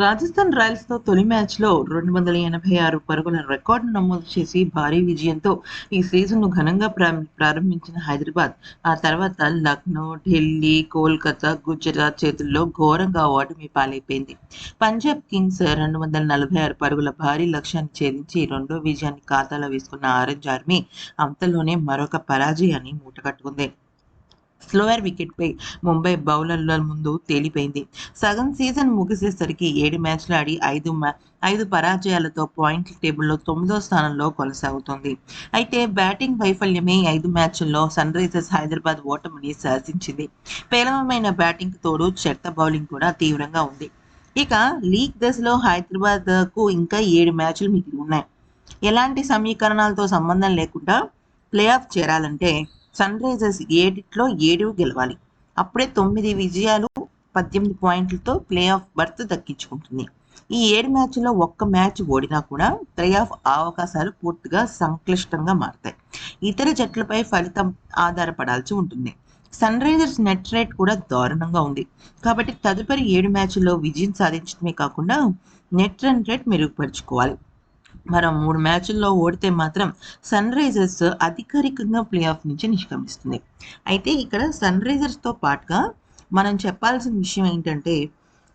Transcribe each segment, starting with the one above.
రాజస్థాన్ రాయల్స్తో తొలి మ్యాచ్లో రెండు వందల ఎనభై ఆరు పరుగుల రికార్డు నమోదు చేసి భారీ విజయంతో ఈ సీజన్ను ఘనంగా ప్రారంభించిన హైదరాబాద్. ఆ తర్వాత లక్నో ఢిల్లీ కోల్కతా గుజరాత్ చేతుల్లో ఘోరంగా ఓటమి పాలైపోయింది. పంజాబ్ కింగ్స్ రెండు వందల నలభై ఆరు పరుగుల భారీ లక్ష్యాన్ని ఛేదించి రెండో విజయాన్ని ఖాతాలో వేసుకున్న ఆరెంజ్ ఆర్మీ అంతలోనే మరొక పరాజయాన్ని మూటగట్టుకుంది. స్లోయర్ వికెట్పై ముంబై బౌలర్ల ముందు తేలిపోయింది. సగం సీజన్ ముగిసేసరికి ఏడు మ్యాచ్లు ఆడి ఐదు మ్యా ఐదు పరాజయాలతో పాయింట్ టేబుల్లో తొమ్మిదో స్థానంలో కొనసాగుతోంది. అయితే బ్యాటింగ్ వైఫల్యమే ఐదు మ్యాచ్ల్లో సన్ రైజర్స్ హైదరాబాద్ ఓటమిని శాసించింది. పేలవమైన బ్యాటింగ్ తోడు చెత్త బౌలింగ్ కూడా తీవ్రంగా ఉంది. ఇక లీగ్ దశలో హైదరాబాద్కు ఇంకా ఏడు మ్యాచ్లు మిగిలి ఉన్నాయి. ఎలాంటి సమీకరణాలతో సంబంధం లేకుండా ప్లే ఆఫ్ చేరాలంటే సన్ రైజర్స్ ఏడిట్లో ఏడు గెలవాలి. అప్పుడే తొమ్మిది విజయాలు పద్దెనిమిది పాయింట్లతో ప్లే ఆఫ్ బర్త్ దక్కించుకుంటుంది. ఈ ఏడు మ్యాచ్లో ఒక్క మ్యాచ్ ఓడినా కూడా ప్లే ఆఫ్ అవకాశాలు పూర్తిగా సంక్లిష్టంగా మారతాయి. ఇతర జట్లపై ఫలితం ఆధారపడాల్సి ఉంటుంది. సన్ రైజర్స్ నెట్ రేట్ కూడా దారుణంగా ఉంది. కాబట్టి తదుపరి ఏడు మ్యాచ్ల్లో విజయం సాధించడమే కాకుండా నెట్ రన్ రేట్ మెరుగుపరుచుకోవాలి. మరో మూడు మ్యాచ్ల్లో ఓడితే మాత్రం సన్ రైజర్స్ అధికారికంగా ప్లే ఆఫ్ నుంచి నిష్క్రమిస్తుంది. అయితే ఇక్కడ సన్ రైజర్స్తో పాటుగా మనం చెప్పాల్సిన విషయం ఏంటంటే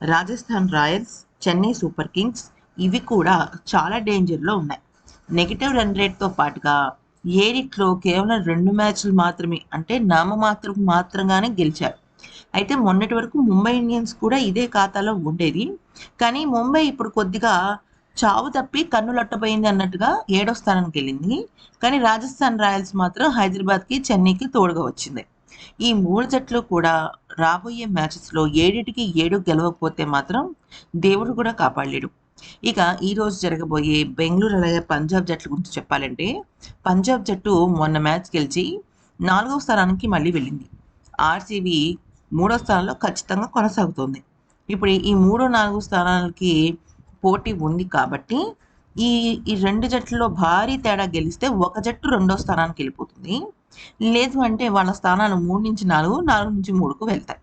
Rajasthan Royals Chennai Super Kings ఇవి కూడా చాలా డేంజర్లో ఉన్నాయి. నెగిటివ్ రన్ రేట్తో పాటుగా ఏడిట్లో కేవలం రెండు మ్యాచ్లు మాత్రమే అంటే నామమాత్రం మాత్రంగానే గెలిచారు. అయితే మొన్నటి వరకు ముంబై ఇండియన్స్ కూడా ఇదే ఖాతాలో ఉండేది. కానీ ముంబై ఇప్పుడు కొద్దిగా చావు తప్పి కన్నులట్టబోయింది అన్నట్టుగా ఏడో స్థానానికి వెళ్ళింది. కానీ రాజస్థాన్ రాయల్స్ మాత్రం హైదరాబాద్కి చెన్నైకి తోడుగా వచ్చింది. ఈ మూడు జట్లు కూడా రాబోయే మ్యాచెస్లో ఏడిటికి ఏడు గెలవకపోతే మాత్రం దేవుడు కూడా కాపాడలేడు. ఇక ఈరోజు జరగబోయే బెంగళూరు అలాగే పంజాబ్ జట్ల గురించి చెప్పాలంటే పంజాబ్ జట్టు మొన్న మ్యాచ్ గెలిచి నాలుగవ స్థానానికి మళ్ళీ వెళ్ళింది. ఆర్సీబీ మూడో స్థానంలో ఖచ్చితంగా కొనసాగుతోంది. ఇప్పుడు ఈ మూడో నాలుగు స్థానాలకి పోటీ ఉంది కాబట్టి ఈ ఈ రెండు జట్లలో భారీ తేడా గెలిస్తే ఒక జట్టు రెండో స్థానానికి వెళ్ళిపోతుంది. లేదు అంటే వాళ్ళ స్థానాలు మూడు నుంచి నాలుగు నాలుగు నుంచి మూడుకు వెళ్తాయి.